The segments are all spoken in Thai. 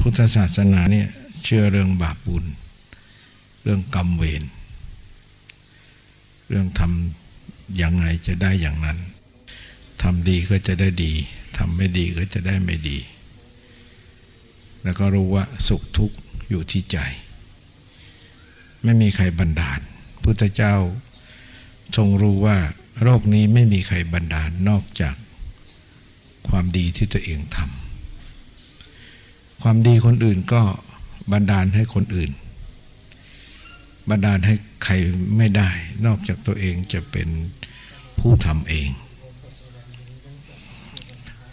พุทธศาสนาเนี่ยเชื่อเรื่องบาปบุญ เรื่องกรรมเวรเรื่องทำอย่างไรจะได้อย่างนั้นทำดีก็จะได้ดีทำไม่ดีก็จะได้ไม่ดี แล้วก็รู้ว่าสุขทุกข์อยู่ที่ใจ ไม่มีใครบันดาล พุทธเจ้าทรงรู้ว่าโรคนี้ไม่มีใครบันดาลนอกจากความดีที่ตัวเองทำ ความดีคนอื่นก็บันดาลให้คนอื่น บันดาลให้ใครไม่ได้ นอกจากตัวเองจะเป็นผู้ทำเอง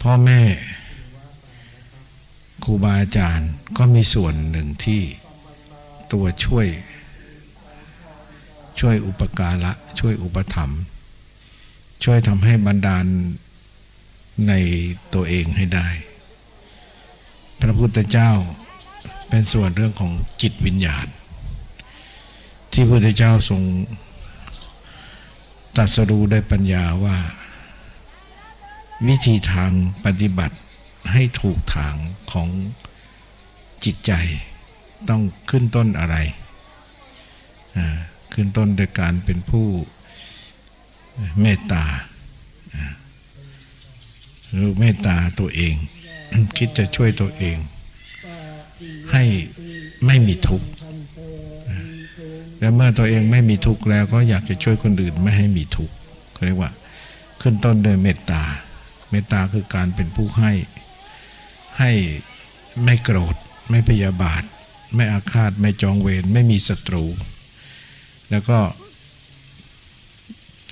พ่อแม่ครูบาอาจารย์ก็มีส่วนหนึ่งที่ตัวช่วย ช่วยอุปการะช่วยอุปถัมภ์ช่วยทำให้บันดาลในตัวเองให้ได้ พระพุทธเจ้าเป็นส่วนเรื่องของจิตวิญญาณ ที่พระพุทธเจ้าทรงตรัสรู้ได้ปัญญาว่า วิธีทางปฏิบัติให้ถูกทางของจิตใจต้องขึ้นต้นอะไร ขึ้นต้นโดยการเป็นผู้เมตตาอ่าหรือเมตตาตัวเอง คิดจะช่วยตัวเอง ให้ไม่มีทุกข์อ่าแล้วเมื่อตัวเองไม่มีทุกข์แล้วก็อยากจะช่วยคนอื่นไม่ให้มีทุกข์เขาเรียกว่า ขึ้นต้นโดยเมตตา เมตตาคือการเป็นผู้ให้ ให้ไม่โกรธ ไม่พยาบาท ไม่อาฆาต ไม่จองเวร ไม่มีศัตรู แล้วก็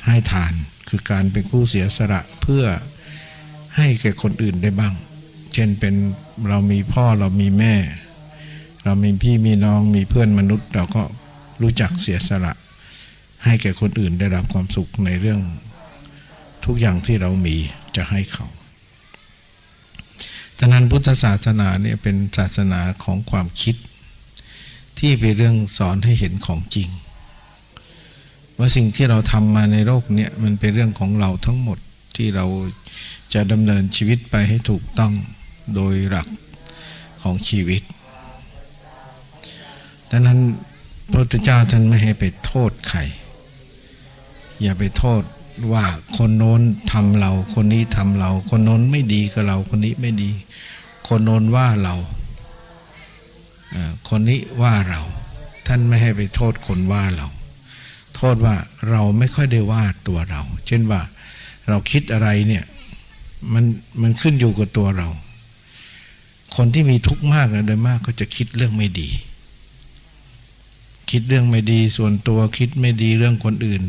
ให้ทานคือการเป็นผู้เสียสละเพื่อให้แก่คนอื่นได้บ้าง เช่นเป็นเรามีพ่อเรามีแม่ เรามีพี่มีน้องมีเพื่อนมนุษย์ เราก็รู้จักเสียสละ ให้แก่คนอื่นได้รับความสุขในเรื่องทุกอย่างที่เรามีจะให้เขาฉะนั้นพุทธศาสนาเนี่ยเป็นศาสนาของความคิด ที่เป็นเรื่องสอนให้เห็นของจริง ว่าสิ่งที่เราทำมาในโลกเนี่ยมันเป็นเรื่องของเราทั้งหมดที่เราจะดำเนินชีวิตไปให้ถูกต้อง โดยหลักของชีวิตดังนั้นพระพุทธเจ้าท่านไม่ให้ไปโทษใคร อย่าไปโทษว่าคนโน้นทำเรา คนนี้ทำเรา คนโน้นไม่ดีกับเรา คนนี้ไม่ดี คนโน้นว่าเรา คนนี้ว่าเรา ท่านไม่ให้ไปโทษคนว่าเรา โทษว่าเราไม่ค่อยได้ว่าตัวเรา เช่นว่าเราคิดอะไรเนี่ยมันมันขึ้นอยู่กับตัวเรา คนที่มีทุกข์มากนะโดยมากก็จะคิดเรื่องไม่ดี คิดเรื่องไม่ดีส่วนตัวคิดไม่ดีเรื่องคนอื่น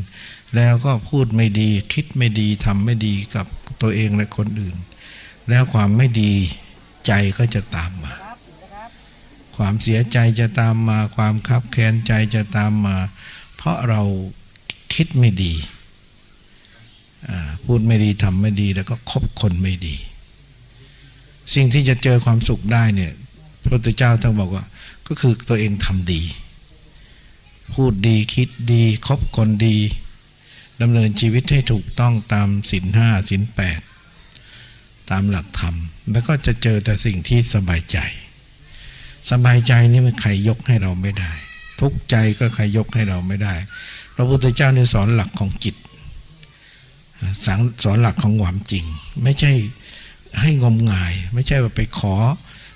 แล้วก็พูดไม่ดี คิดไม่ดีทำไม่ดีกับตัวเองและคนอื่น แล้วความไม่ดีใจก็จะตามมา ความเสียใจจะตามมา ความคับแค้นใจจะตามมา เพราะเราคิดไม่ดี พูดไม่ดีทำไม่ดีแล้วก็คบคนไม่ดี สิ่งที่จะเจอความสุขได้เนี่ย พระพุทธเจ้าต้องบอกว่า ก็คือตัวเองทำดี พูดดีคิดดีคบคนดีดำเนินชีวิตให้ถูกต้องตามศีลห้าศีลแปดตามหลักธรรม แล้วก็จะเจอแต่สิ่งที่สบายใจ สบายใจนี่มันใครยกให้เราไม่ได้ ทุกข์ใจก็ใครยกให้เราไม่ได้ พระพุทธเจ้าเนี่ยสอนหลักของจิตสอนหลักของความจริง ไม่ใช่ ให้งมงาย ไม่ใช่ว่าไปขอ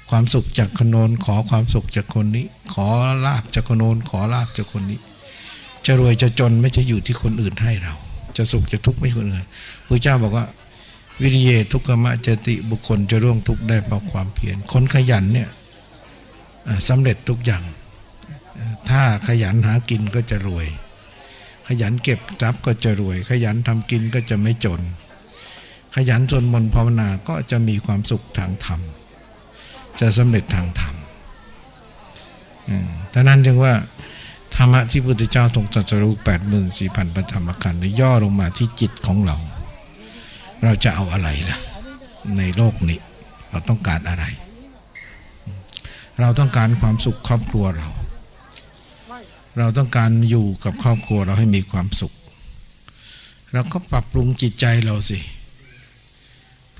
ความสุขจากคนโน้นขอความสุขจากคนนี้ ขอลาบจากคนโน้นขอลาบจากคนนี้ จะรวยจะจนไม่ใช่อยู่ที่คนอื่นให้เรา จะสุขจะทุกข์ไม่คนอื่นพระเจ้าบอกว่า วิริเยทุกขมะเจติบุคคลจะร่วงทุกข์ได้เพราะความเพียรคนขยันเนี่ยสำเร็จทุกอย่างถ้าขยันหากินก็จะรวย ขยันเก็บทรัพย์ก็จะรวย ขยันทำกินก็จะไม่จน ขยันจนมนภาวนาก็จะมีความสุขทางธรรม จะสำเร็จทางธรรมอืมดังนั้นจึงว่าธรรมะที่พุทธเจ้าทรงตรัสรู้แปดหมื่นสี่พันประธรรมขันธ์ย่อลงมาที่จิตของเรา เราจะเอาอะไรล่ะ ในโลกนี้ เราต้องการอะไร เราต้องการความสุขครอบครัวเรา เราต้องการอยู่กับครอบครัวเราให้มีความสุข เราก็ปรับปรุงจิตใจเราสิ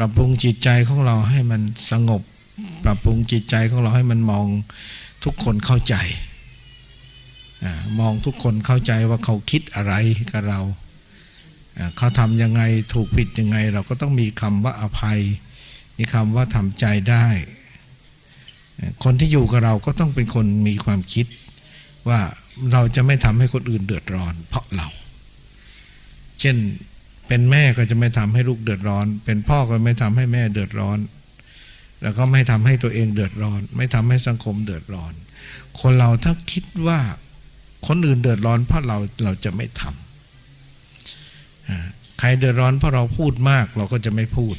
รับปรุงจิตใจของเราให้มันสงบ ปรับปรุงจิตใจของเราให้มันมองทุกคนเข้าใจอมองทุกคนเข้าใจว่าเขาคิดอะไรกับเรา เขาทำยังไงถูกผิดยังไง เราก็ต้องมีคำว่าอภัย มีคำว่าทำใจได้ คนที่อยู่กับเราก็ต้องเป็นคนมีความคิด ว่าเราจะไม่ทำให้คนอื่นเดือดร้อน เพราะเรา เช่น เป็นแม่ก็จะไม่ทำให้ลูกเดือดร้อน เป็นพ่อก็ไม่ทำให้แม่เดือดร้อน แล้วก็ไม่ทำให้ตัวเองเดือดร้อน ไม่ทำให้สังคมเดือดร้อน คนเราถ้าคิดว่าคนอื่นเดือดร้อนเพราะเราเราจะไม่ทำอ่าใครเดือดร้อนเพราะเราพูดมากเราก็จะไม่พูด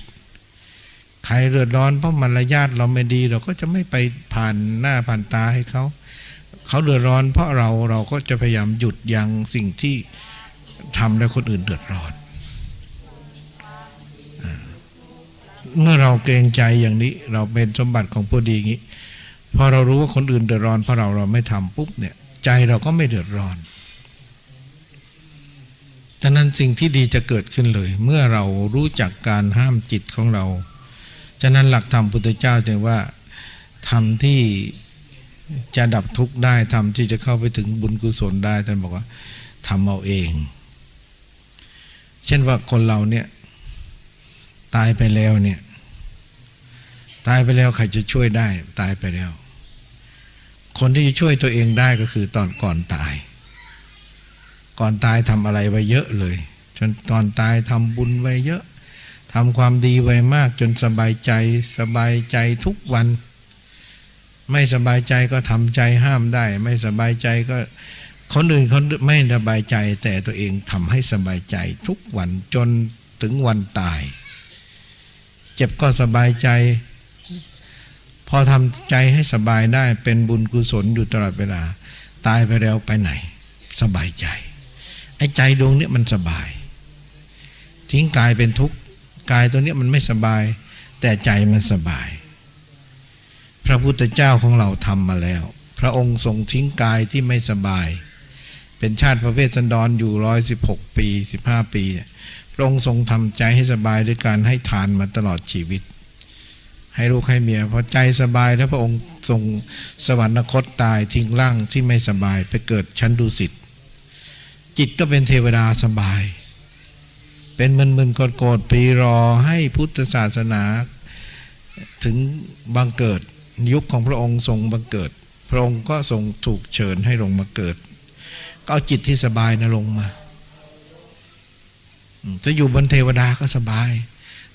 ใครเดือดร้อนเพราะมารยาทเราไม่ดี เราก็จะไม่ไปผ่านหน้าผ่านตาให้เขา เขาเดือดร้อนเพราะเราเราก็จะพยายามหยุดยั้งสิ่งที่ทำแล้วคนอื่นเดือดร้อนอ่า เมื่อเราเกรงใจอย่างนี้ เราเป็นสมบัติของผู้ดีอย่างนี้พอเรารู้ว่าคนอื่นเดือดร้อนเพราะเราเราไม่ทำปุ๊บเนี่ย ใจเราก็ไม่เดือดร้อนฉะนั้นสิ่งที่ดีจะเกิดขึ้นเลย เมื่อเรารู้จักการห้ามจิตของเราฉะนั้นหลักธรรมพุทธเจ้าจึงว่าทำที่จะดับทุกข์ได้ทำที่จะเข้าไปถึงบุญกุศลได้ท่านบอกว่าทำเอาเอง เช่นว่าคนเราเนี่ย ตายไปแล้วเนี่ย ตายไปแล้วใครจะช่วยได้ ตายไปแล้ว คนที่จะช่วยตัวเองได้ก็คือตอนก่อนตาย ก่อนตายทำอะไรไว้เยอะเลย จนตอนตายทำบุญไว้เยอะทำความดีไว้มากจนสบายใจ สบายใจทุกวัน ไม่สบายใจก็ทำใจห้ามได้ ไม่สบายใจก็คนอื่นเขาไม่สบายใจแต่ตัวเองทำให้สบายใจทุกวันจนถึงวันตาย จ็บก็สบายใจ พอทำใจให้สบายได้เป็นบุญกุศลอยู่ตลอดเวลา ตายไปแล้วไปไหน สบายใจ ไอ้ใจดวงเนี้ยมันสบาย ทิ้งกายเป็นทุกข์กายตัวเนี้ยมันไม่สบาย แต่ใจมันสบาย พระพุทธเจ้าของเราทำมาแล้ว พระองค์ทรงทิ้งกายที่ไม่สบาย เป็นชาติพระเวสสันดรออยู่ร้อยสิบหกปีสิบห้าปีเนี่ย พระองค์ทรงทำใจให้สบายด้วยการให้ทานมาตลอดชีวิต ให้ลูกให้เมียพอใจสบายแล้วพระองค์ทรงสวรรคตตายทิ้งร่างที่ไม่สบายไปเกิดชั้นดุสิตจิตก็เป็นเทวดาสบาย เป็นมึนมึนโกรธโกรธปีรอให้พุทธศาสนา ถึงบังเกิดยุคของพระองค์ทรงบังเกิด พระองค์ก็ทรงถูกเชิญให้ลงมาเกิดก็เอาจิตที่สบายนะลงมา จะอยู่บนเทวดาก็สบาย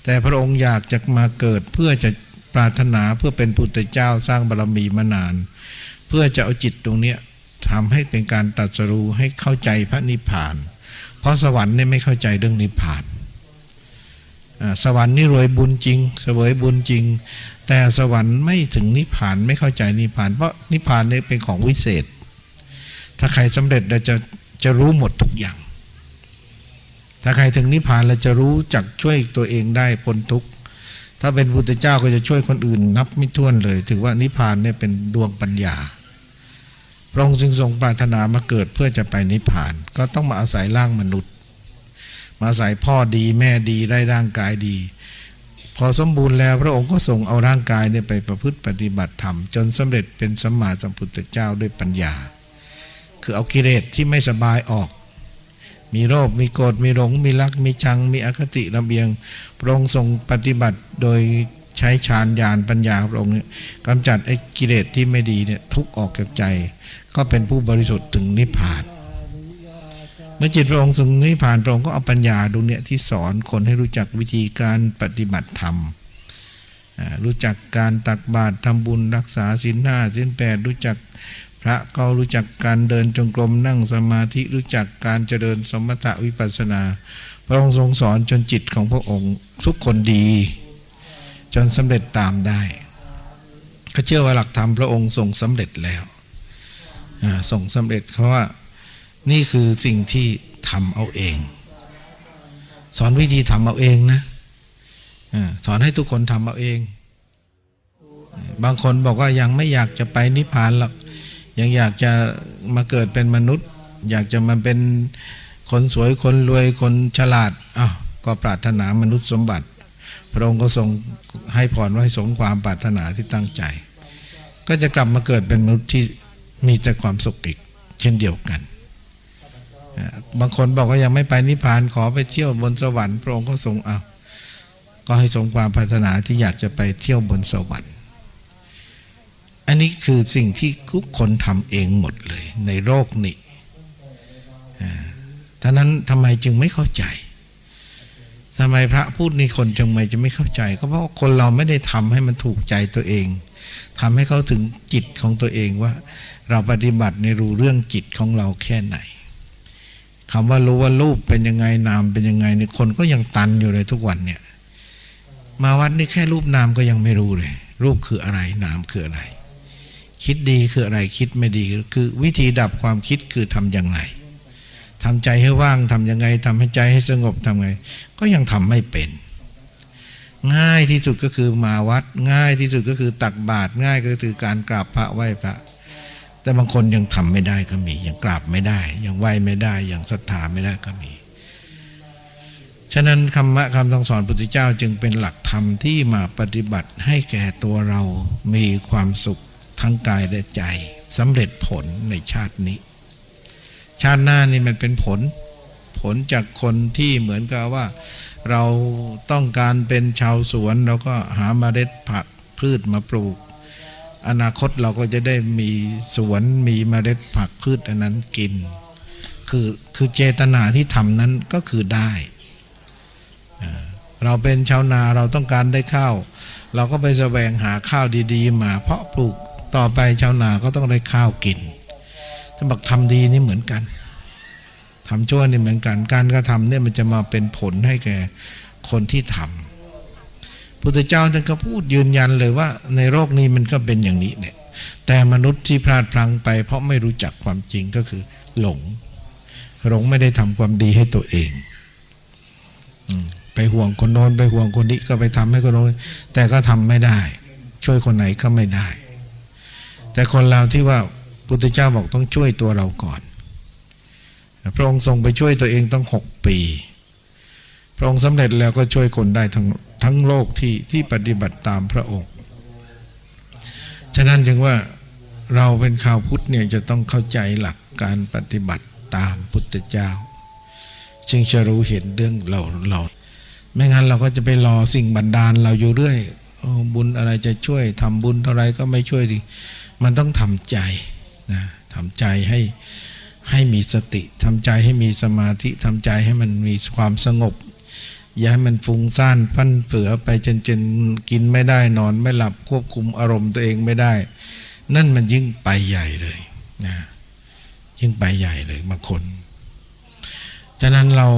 แต่พระองค์อยากจะมาเกิดเพื่อจะปรารถนาเพื่อเป็นพุทธเจ้าสร้างบารมีมานาน เพื่อจะเอาจิตตรงเนี้ยทำให้เป็นการตรัสรู้ให้เข้าใจพระนิพพาน เพราะสวรรค์เนี่ยไม่เข้าใจเรื่องนิพพานอ่าสวรรค์นี่รวยบุญจริงเสวยบุญจริง แต่สวรรค์ไม่ถึงนิพพานไม่เข้าใจนิพพาน เพราะนิพพานเนี่ยเป็นของวิเศษ ถ้าใครสำเร็จเราจะจะรู้หมดทุกอย่าง ถ้าใครถึงนิพพานแล้วจะรู้จักช่วยตัวเองได้พ้นทุกข์ถ้าเป็นพุทธเจ้าก็จะช่วยคนอื่นนับไม่ถ้วนเลย ถือว่านิพพานเนี่ยเป็นดวงปัญญา พระองค์จึงทรงปรารถนามาเกิดเพื่อจะไปนิพพาน ก็ต้องมาอาศัยร่างมนุษย์ มาอาศัยพ่อดีแม่ดีได้ร่างกายดี พอสมบูรณ์แล้วพระองค์ก็ส่งเอาร่างกายเนี่ยไปประพฤติปฏิบัติธรรม จนสำเร็จเป็นสัมมาสัมพุทธเจ้าด้วยปัญญา คือเอากิเลสที่ไม่สบายออก มีโรค มีโกรธ มีหลง มีรัก มีชัง มีอคติระเบียง พระองค์ทรงปฏิบัติโดยใช้ฌานญาณปัญญาพระองค์เนี่ยกำจัดไอ้กิเลสที่ไม่ดีเนี่ยทุกออกจากใจ ก็เป็นผู้บริสุทธิ์ถึงนิพพาน เมื่อจิตพระองค์ถึงนิพพานพระองค์ก็เอาปัญญาดูเนี่ยที่สอนคนให้รู้จักวิธีการปฏิบัติธรรมรู้จักการตักบาตรทำบุญรักษาศีลห้าศีลแปดรู้จัก พระก็รู้จักการเดินจงกรมนั่งสมาธิรู้จักการเจริญสมถะวิปัสนา พระองค์ทรงสอนจนจิตของพระองค์ทุกคนดี จนสำเร็จตามได้ก็เชื่อว่าหลักธรรมพระองค์ทรงสำเร็จแล้วอ่าทรงสำเร็จเพราะว่านี่คือสิ่งที่ทำเอาเอง สอนวิธีทำเอาเองนะสอนให้ทุกคนทำเอาเอง บางคนบอกว่ายังไม่อยากจะไปนิพพานหรอก ยังอยากจะมาเกิดเป็นมนุษย์ อยากจะมาเป็นคนสวยคนรวยคนฉลาดอ้าวก็ปรารถนามนุษย์สมบัติ พระองค์ก็ทรงให้พรว่าให้สมความปรารถนาที่ตั้งใจ ก็จะกลับมาเกิดเป็นมนุษย์ที่มีแต่ความสุขอีก เช่นเดียวกัน บางคนบอกว่ายังไม่ไปนิพพานขอไปเที่ยวบนสวรรค์พระองค์ก็ทรงเอาก็ให้สมความปรารถนาที่อยากจะไปเที่ยวบนสวรรค์ อันนี้คือสิ่งที่ทุกคนทำเองหมดเลย ในโลกนี้ท่านั้นทำไมจึงไม่เข้าใจทำไมพระพูดนี่คนจึงไม่จะไม่เข้าใจ ก็เพราะคนเราไม่ได้ทำให้มันถูกใจตัวเองทำให้เขาถึงจิตของตัวเองว่า เราปฏิบัติในรู้เรื่องจิตของเราแค่ไหนคำว่ารู้ว่ารูปเป็นยังไงนามเป็นยังไงเนี่คนก็ยังตันอยู่เลยทุกวันเนี่ย มาวัดนี่แค่รูปนามก็ยังไม่รู้เลย รูปคืออะไรนามคืออะไร คิดดีคืออะไรคิดไม่ดีคือวิธีดับความคิดคือทำอย่างไรทำใจให้ว่างทำยังไงทำให้ใจให้สงบทำไง ก็ยังทำไม่เป็น ง่ายที่สุดก็คือมาวัด ง่ายที่สุดก็คือตักบาตรง่ายก็คือการกราบพระไหว้พระ แต่บางคนยังทำไม่ได้ก็มี ยังกราบไม่ได้ ยังไหว้ไม่ได้ ยังศรัทธาไม่ได้ก็มี ฉะนั้นคำมะคำสั่งสอนพุทธเจ้าจึงเป็นหลักธรรมที่มาปฏิบัติให้แก่ตัวเรามีความสุข ทั้งกายและใจสำเร็จผลในชาตินี้ ชาติหน้านี่มันเป็นผล ผลจากคนที่เหมือนกับว่า เราต้องการเป็นชาวสวนเราก็หาเมล็ดผักพืชมาปลูก อนาคตเราก็จะได้มีสวนมีเมล็ดผักพืชอันนั้นกิน คือคือเจตนาที่ทำนั้นก็คือได้เราเป็นชาวนาเราต้องการได้ข้าว เราก็ไปแสวงหาข้าวดี ๆ มาเพาะปลูก ต่อไปชาวนาก็ต้องได้ข้าวกินถ้าบอกทำดีนี่เหมือนกันทำชั่วนี่เหมือนกัน การกระทำเนี่ยมันจะมาเป็นผลให้แก่คนที่ทำพุทธเจ้าท่านก็พูดยืนยันเลยว่า ในโลกนี้มันก็เป็นอย่างนี้เนี่ย แต่มนุษย์ที่พลาดพลั้งไป เพราะไม่รู้จักความจริงก็คือ หลง หลงไม่ได้ทำความดีให้ตัวเองไปห่วงคนโน้นไปห่วงคนนี้ก็ไปทำให้คนโน้นแต่ก็ทำไม่ได้ ช่วยคนไหนก็ไม่ได้ แต่คนเราที่ว่าพุทธเจ้าบอกต้องช่วยตัวเราก่อน พระองค์ทรงไปช่วยตัวเองตั้งหกปี พระองค์สำเร็จแล้วก็ช่วยคนได้ทั้งทั้งโลกที่ที่ปฏิบัติตามพระองค์ ฉะนั้นจึงว่าเราเป็นข่าวพุทธเนี่ยจะต้องเข้าใจหลักการปฏิบัติตามพุทธเจ้า จึงจะรู้เห็นเรื่องเราเราไม่งั้นเราก็จะไปรอสิ่งบันดาลเราอยู่เรื่อยอบุญอะไรจะช่วยทำบุญเท่าไรก็ไม่ช่วยดิ มันต้องทำใจนะทำใจให้ให้มีสติทำใจให้มีสมาธิทำใจให้มันมีความสงบ อย่าให้มันฟุ้งซ่านพันเผือไปจนจนกินไม่ได้นอนไม่หลับควบคุมอารมณ์ตัวเองไม่ได้ นั่นมันยิ่งไปใหญ่เลยนะยิ่งไปใหญ่เลยบางคนฉะนั้นเรา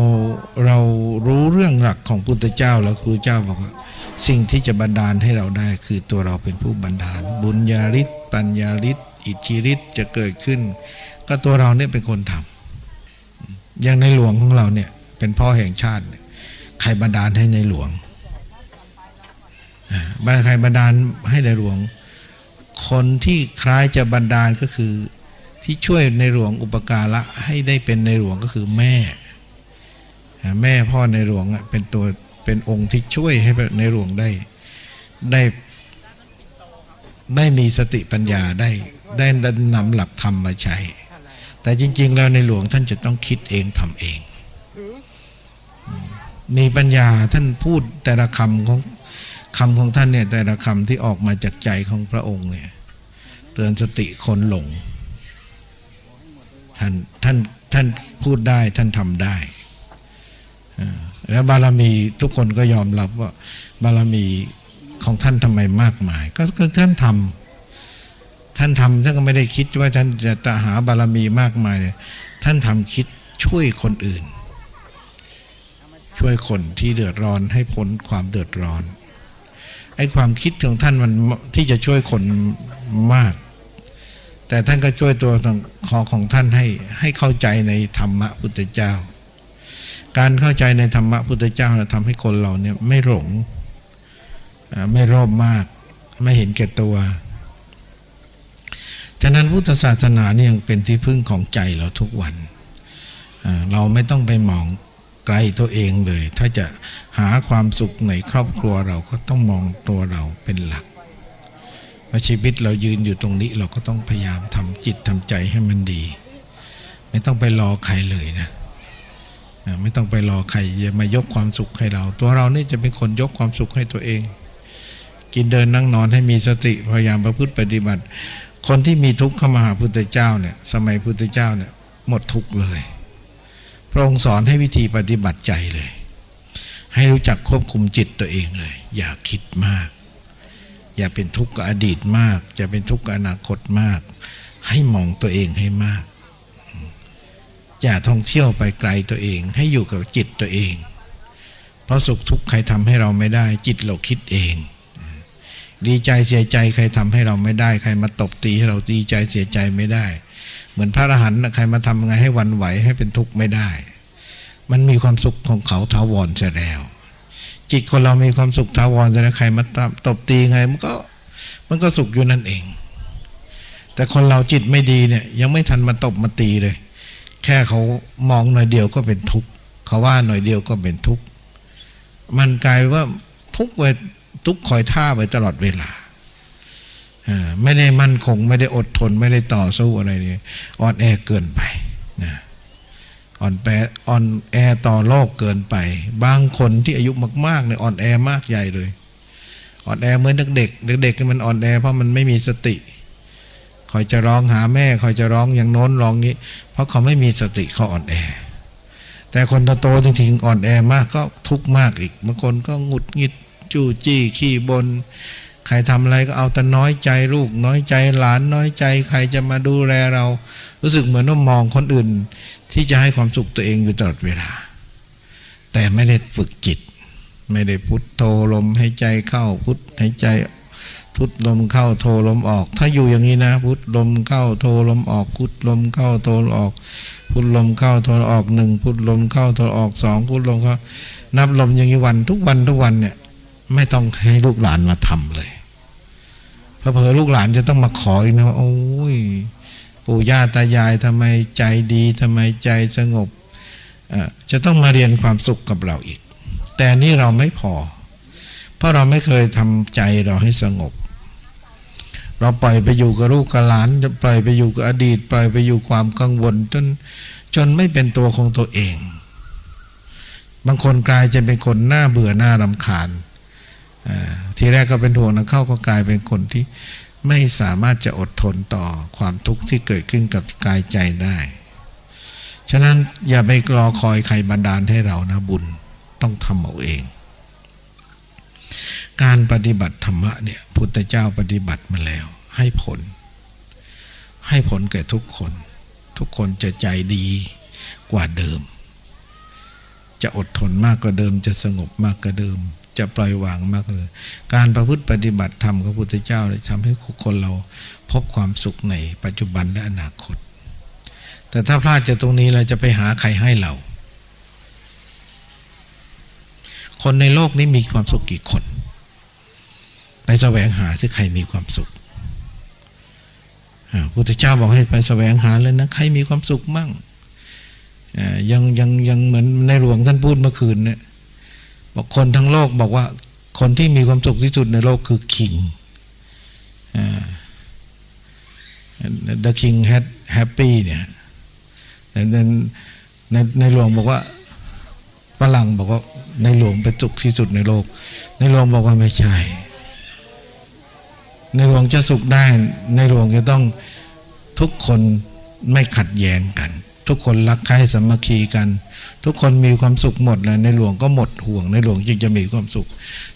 เรารู้เรื่องหลักของพุทธเจ้าแล้วครูเจ้าบอกว่า สิ่งที่จะบันดาลให้เราได้คือตัวเราเป็นผู้บันดาล บุญญาฤทธิ์ปัญญาฤทธิ์อิทธิฤทธิ์จะเกิดขึ้น ก็ตัวเราเนี่ยเป็นคนทำอย่างในหลวงของเราเนี่ย เป็นพ่อแห่งชาติ ใครบันดาลให้ในหลวงอ่าบันใครบันดาลให้ในหลวง คนที่คล้ายจะบันดาลก็คือที่ช่วยในหลวงอุปการะให้ได้เป็นในหลวงก็คือแม่ แม่พ่อในหลวงเป็นตัว เป็นองค์ที่ช่วยให้ในหลวงได้ ได้ได้มีสติปัญญาได้ได้นำหลักธรรมมาใช้ แต่จริง ๆ แล้วในหลวงท่านจะต้องคิดเองทำเอง มีปัญญาท่านพูดแต่ละคำของคำของท่านเนี่ยแต่ละคำที่ออกมาจากใจของพระองค์เนี่ยเตือนสติคนหลงท่านท่านท่านพูดได้ท่านทำได้อ่า แล้วบารมีทุกคนก็ยอมรับว่าบารมีของท่านทำไมมากมาย ก็ก็ท่านทำท่านทำท่านก็ไม่ได้คิดว่าท่านจะตหาบารมีมากมายเลยท่านทำคิดช่วยคนอื่น ช่วยคนที่เดือดร้อนให้พ้นความเดือดร้อนไอ้ความคิดของท่านมันที่จะช่วยคนมาก แต่ท่านก็ช่วยตัวของของท่านให้ให้เข้าใจในธรรมะพุทธเจ้า การเข้าใจในธรรมะพุทธเจ้าทำให้คนเราเนี่ยไม่หลงไม่รอบมาก ไม่เห็นแก่ตัว ฉะนั้นพุทธศาสนาเนี่ยยังเป็นที่พึ่งของใจเราทุกวัน เราไม่ต้องไปมองไกลตัวเองเลย ถ้าจะหาความสุขในครอบครัวเราก็ต้องมองตัวเราเป็นหลักว่าชีวิตเรายืนอยู่ตรงนี้เราก็ต้องพยายามทำจิตทำใจให้มันดี ไม่ต้องไปรอใครเลยนะ ไม่ต้องไปรอใครจะมายกความสุขให้เรา ตัวเรานี่จะเป็นคนยกความสุขให้ตัวเอง กินเดินนั่งนอนให้มีสติพยายามประพฤติปฏิบัติ คนที่มีทุกข์เข้ามาหาพุทธเจ้าเนี่ยสมัยพุทธเจ้าเนี่ยหมดทุกข์เลย พระองค์สอนให้วิธีปฏิบัติใจเลย ให้รู้จักควบคุมจิตตัวเองเลย อย่าคิดมาก อย่าเป็นทุกข์กับอดีตมากอย่าเป็นทุกข์กับอนาคตมาก ให้มองตัวเองให้มาก อย่าท่องเที่ยวไปไกลตัวเอง ให้อยู่กับจิตตัวเอง เพราะสุขทุกข์ใครทำให้เราไม่ได้ จิตเราคิดเอง ดีใจเสียใจใครทำให้เราไม่ได้ ใครมาตบตีให้เราดีใจเสียใจไม่ได้ เหมือนพระอรหันต์นะใครมาทำไงให้วันไหวให้เป็นทุกข์ไม่ได้ มันมีความสุขของเขาท้าวรเสียแล้ว จิตคนเรามีความสุขท้าวรแต่ใครมาตบตีไงมันก็มันก็สุขอยู่นั่นเอง แต่คนเราจิตไม่ดีเนี่ยยังไม่ทันมาตบมาตีเลย แค่เขามองหน่อยเดียวก็เป็นทุกข์เขาว่าหน่อยเดียวก็เป็นทุกข์มันกลายว่าทุกข์ไปทุกข์คอยท่าไปตลอดเวลาไม่ได้มั่นคง ไม่ได้อดทน ไม่ได้ต่อสู้อะไรเลยอ่อนแอเกินไปนะอ่อนแปอ่อนแอต่อโลกเกินไป บางคนที่อายุมากๆเนี่ยอ่อนแอมากใหญ่เลย อ่อนแอเหมือนเด็กเด็กๆนี่มันอ่อนแอเพราะมันไม่มีสติ คอยจะร้องหาแม่คอยจะร้องอย่างโน้นร้องนี้ เพราะเขาไม่มีสติเขาอ่อนแอ แต่คนโตๆจริงๆอ่อนแอมากก็ทุกข์มากอีกบางคนก็หงุดหงิดจู้จี้ขี้บนใครทำอะไรก็เอาแต่น้อยใจลูกน้อยใจหลานน้อยใจ ใครจะมาดูแลเรา รู้สึกเหมือนว่ามองคนอื่น ที่จะให้ความสุขตัวเองอยู่ตลอดเวลา แต่ไม่ได้ฝึกจิต ไม่ได้พุทโธลมให้ใจเข้าพุทให้ใจ พุทลมเข้าโทลมออก ถ้าอยู่อย่างนี้นะ พุทลมเข้าโทลมออก พุทลมเข้าโทลมออก พุทลมเข้าโทลมออกหนึ่งพุทลมเข้าโทลมออกสองพุทลมเข้านับลมอย่างนี้วันทุกวันทุกวันเนี่ย ไม่ต้องให้ลูกหลานมาทำเลยเพอเพอลูกหลานจะต้องมาขออีกนะว่าโอ้ยปู่ย่าตายายทำไมใจดีทำไมใจสงบอ่อจะต้องมาเรียนความสุขกับเราอีก แต่นี่เราไม่พอ เพราะเราไม่เคยทำใจเราให้สงบ เราปล่อยไปอยู่กับลูกกับหลานจะปล่อยไปอยู่กับอดีต ปล่อยไปอยู่ความกังวลจนจนไม่เป็นตัวของตัวเอง บางคนกลายจะเป็นคนหน้าเบื่อหน้ารำคาญทีแรกก็เป็นห่วงนะเข้าก็กลายเป็นคนที่ไม่สามารถจะอดทนต่อความทุกข์ที่เกิดขึ้นกับกายใจได้ ฉะนั้นอย่าไปรอคอยใครบันดาลให้เรานะบุญต้องทำเอาเอง การปฏิบัติธรรมะเนี่ยพุทธเจ้าปฏิบัติมาแล้ว ให้ผล ให้ผลแก่ทุกคน ทุกคนจะใจดีกว่าเดิม จะอดทนมากกว่าเดิม จะสงบมากกว่าเดิม จะปล่อยวางมากเดิมการประพฤติปฏิบัติธรรมของพุทธเจ้าทำให้คนเราพบความสุขในปัจจุบันและอนาคต แต่ถ้าพลาดจากตรงนี้เราจะไปหาใครให้เรา คนในโลกนี้มีความสุขกี่คน แสวงหาที่ใครมีความสุขอ่าพุทธเจ้าบอกให้ไปแสวงหาเลยนะใครมีความสุขมั่งยังยังยังเหมือนในหลวงท่านพูดเมื่อคืนเนี่ยบอกคนทั้งโลกบอกว่าคนที่มีความสุขที่สุดในโลกคือคิง The King had happy เนี่ยในในในหลวงบอกว่าฝรั่งบอกว่าในหลวงเป็นสุขที่สุดในโลก ในหลวงบอกว่าไม่ใช่ ในหลวงจะสุขได้ ในหลวงจะต้องทุกคนไม่ขัดแย้งกัน ทุกคนรักใคร่สามัคคีกัน ทุกคนมีความสุขหมดเลยในหลวงก็หมดห่วง ในหลวงจึงจะมีความสุข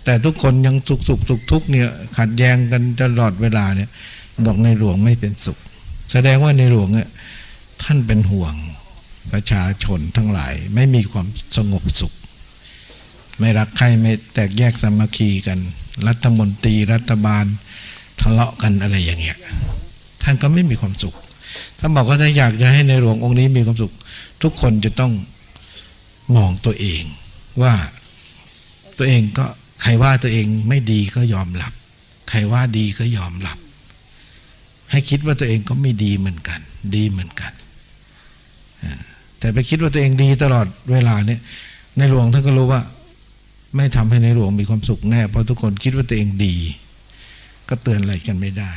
แต่ทุกคนยังสุขสุขทุกทุกเนี่ยขัดแย้งกันตลอดเวลาเนี่ยบอกในหลวงไม่เป็นสุข แสดงว่าในหลวงเนี่ยท่านเป็นห่วงประชาชนทั้งหลาย ไม่มีความสงบสุข ไม่รักใครไม่แตกแยกสามัคคีกัน รัฐมนตรีรัฐบาล ทะเลาะกันอะไรอย่างเงี้ยท่านก็ไม่มีความสุขท่านบอกว่าถ้าอยากจะให้ในหลวงองค์นี้มีความสุข ทุกคนจะต้องมองตัวเอง ว่าตัวเองก็ใครว่าตัวเองไม่ดีก็ยอมรับ ใครว่าดีก็ยอมรับ ให้คิดว่าตัวเองก็ไม่ดีเหมือนกัน ดีเหมือนกัน แต่ไปคิดว่าตัวเองดีตลอดเวลาเนี่ยในหลวงท่านก็รู้ว่า ไม่ทำให้ในหลวงมีความสุขแน่เพราะทุกคนคิดว่าตัวเองดี ก็เตือนอะไรกันไม่ได้